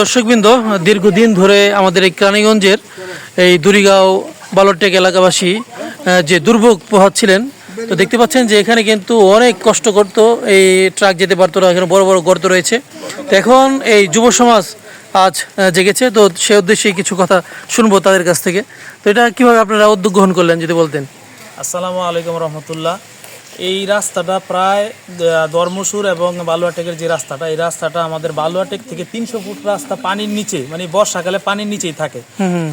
দর্শকবৃন্দ, দীর্ঘদিন ধরে আমাদের এই কেরানীগঞ্জের এই দুরিগাঁও, বালরটেক এলাকাবাসী যে দুর্ভোগ পোহাচ্ছিলেন, তো দেখতে পাচ্ছেন যে এখানে কিন্তু অনেক কষ্ট করতো এই ট্রাক যেতে পারতো না, এখানে বড় বড় গর্ত রয়েছে। তো এখন এই যুব সমাজ আজ জেগেছে, তো সে উদ্দেশ্যে কিছু কথা শুনব তাদের কাছ থেকে। তো এটা কীভাবে আপনারা উদ্যোগ গ্রহণ করলেন যদি বলতেন? আসসালামু আলাইকুম রহমতুল্লাহ। এই রাস্তাটা প্রায় ধর্মসুর এবং বালুয়াটেকের যে রাস্তাটা এই রাস্তাটা আমাদের বালুয়াটেক থেকে তিনশো ফুট রাস্তা পানির নিচে মানে বর্ষাকালে পানির নিচেই থাকে।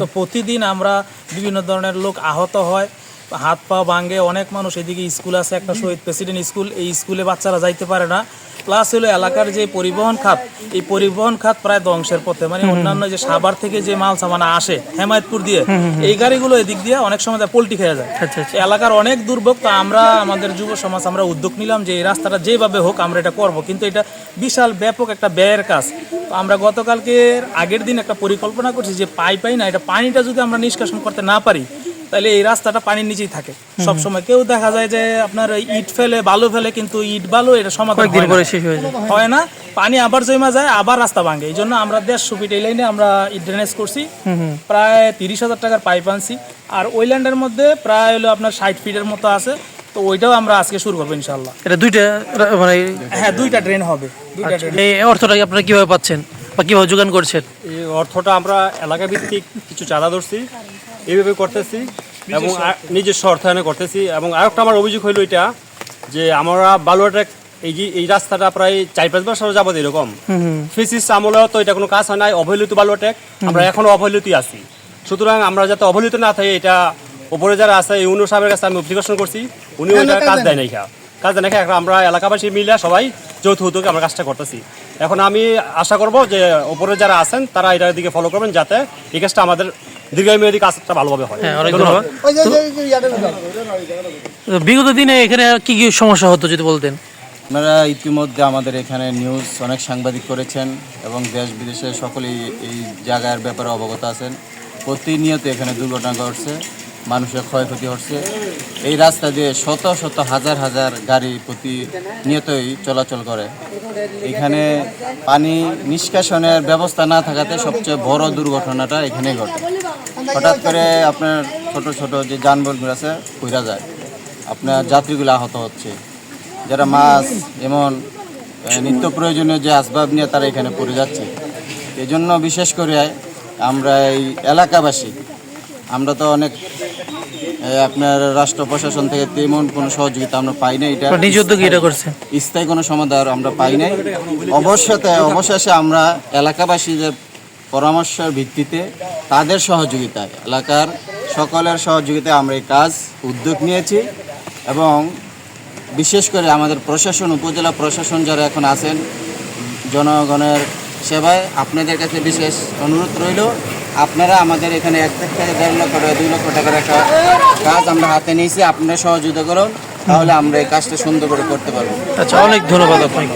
তো প্রতিদিন আমরা বিভিন্ন ধরনের লোক আহত হয় হাত পা ভাঙে অনেক মানুষ এদিকে স্কুল আছে একটা শহীদ প্রেসিডেন্ট স্কুল এই স্কুলে বাচ্চারা যাইতে পারে না। প্লাস হলো এলাকার যে পরিবহন খাত এই পরিবহন খাত প্রায় ধ্বংসের পথে। মানে অন্যান্য যে সাভার থেকে যে মাল সামানা আসে হেমায়তপুর দিয়ে এই গাড়িগুলো এদিক দিয়ে অনেক সময় পোল্টি খেয়ে যায়। আচ্ছা আচ্ছা। এলাকার অনেক দুর্ভোগ তো আমরা আমাদের যুব সমাজ আমরা উদ্যোগ নিলাম যে এই রাস্তাটা যেভাবে হোক আমরা এটা করব। কিন্তু এটা বিশাল ব্যাপক একটা ব্যয়ের কাজ। তো আমরা গতকালকে আগের দিন একটা পরিকল্পনা করছি যে পাই পাই না এটা পানিটা যদি আমরা নিষ্কাশন করতে না পারি তাহলে এই রাস্তাটা পানির নিচেই থাকে। সব সময় কেউ দেখা যায় যে আপনার ইট ফেলে বালু ফেলে কিন্তু ইট বালু এটা সমাধান হয় না। পরে শেষ হয়ে যায়। হয় না পানি আবার জমা যায় আবার রাস্তা ভাঙে। এই জন্য আমরা দেড়শো ফিট এই লাইনে আমরা ড্রেনেজ করছি। প্রায় তিরিশ হাজার টাকার পাইপ আনছি। আর ওই ল্যান্ডের মধ্যে প্রায় হলো আপনার ষাট ফিটের মতো আছে। তো ওইটাও আমরা আজকে শুরু করব ইনশাল্লাহ এটা দুইটা মানে হ্যাঁ দুইটা ড্রেন হবে। দুইটা এই অর্থটা আপনারা কীভাবে পাচ্ছেন? বা কীভাবে যোগান করছেন? এই অর্থটা আমরা এলাকা ভিত্তিক কিছু চাঁদা ধরছি। এইভাবে করতেছি এবং নিজস্ব অর্থায়নে করতেছি এবং আরেকটা আমার অভিযোগ হইল এটা যে আমরা বালুয়াটেক এই যে এই রাস্তাটা প্রায় চার পাঁচ বছর যাবত এরকম। ফিসিস আমলেও তো এটা কোনো কাজ হয় নাই অবহেলিত বালুয়াটেক আমরা এখনও অবহেলিতই আছি। সুতরাং আমরা যাতে অবহেলিত না থাকি এটা উপরে যারা আছে এই উন্নু সাহেবের কাছে আমি অ্যাপ্লিকেশন করছি উনি ওইটা কাজ দেয় নাই কাজ দেয়। এখন আমরা এলাকাবাসী মিলে সবাই যৌথ উদ্যোগে আমরা কাজটা করতেছি। এখন আমি আশা করব যে উপরে যারা আছেন তারা এটার দিকে ফলো করবেন যাতে এই কাজটা আমাদের দীর্ঘমেয়াদী কাজটা ভালোভাবে হয়। হ্যাঁ বিগত দিনে এখানে কি কি সমস্যা হতো যদি বলতেন? আপনারা ইতিমধ্যে আমাদের এখানে নিউজ অনেক সাংবাদিক করেছেন এবং দেশ বিদেশের সকলেই এই জায়গার ব্যাপারে অবগত আছেন। প্রতিনিয়ত এখানে দুর্ঘটনা ঘটছে মানুষের ক্ষয়ক্ষতি হচ্ছে। এই রাস্তা দিয়ে শত শত হাজার হাজার গাড়ি প্রতিনিয়তই চলাচল করে। এখানে পানি নিষ্কাশনের ব্যবস্থা না থাকাতে সবচেয়ে বড় দুর্ঘটনাটা এখানেই ঘটে। হঠাৎ করে আপনার ছোট ছোট যে যানবাহনগুলো আছে কইরা যায়। আপনার যাত্রীগুলো আহত হচ্ছে। যারা মাছ এমন নিত্য প্রয়োজনীয় যে আসবাব নিয়ে তারা এখানে পড়ে যাচ্ছে। এই জন্য বিশেষ করে আমরা এই এলাকাবাসী আমরা তো অনেক আপনার রাষ্ট্র প্রশাসন থেকে তেমন কোনো সহযোগিতা আমরা পাই না এটা আপনারা নিজ উদ্যোগে এটা করছেন স্থায়ী কোনো সমাধান আমরা পাই নাই। অবশ্যতে অবশেষে আমরা এলাকাবাসীদের পরামর্শের ভিত্তিতে তাদের সহযোগিতায়, এলাকার সকলের সহযোগিতায় আমরা এই কাজ উদ্যোগ নিয়েছি এবং বিশেষ করে আমাদের প্রশাসন, উপজেলা প্রশাসন যারা এখন আছেন, জনগণের সেবায় আপনাদের কাছে বিশেষ অনুরোধ রইল, আপনারা আমাদের এখানে এক থেকে দেড় লক্ষ টাকা দুই লক্ষ টাকার একটা কাজ আমরা হাতে নিয়েছি, আপনারা সহযোগিতা করুন, তাহলে আমরা এই কাজটা সুন্দর করে করতে পারব। আচ্ছা অনেক ধন্যবাদ আপনাকে।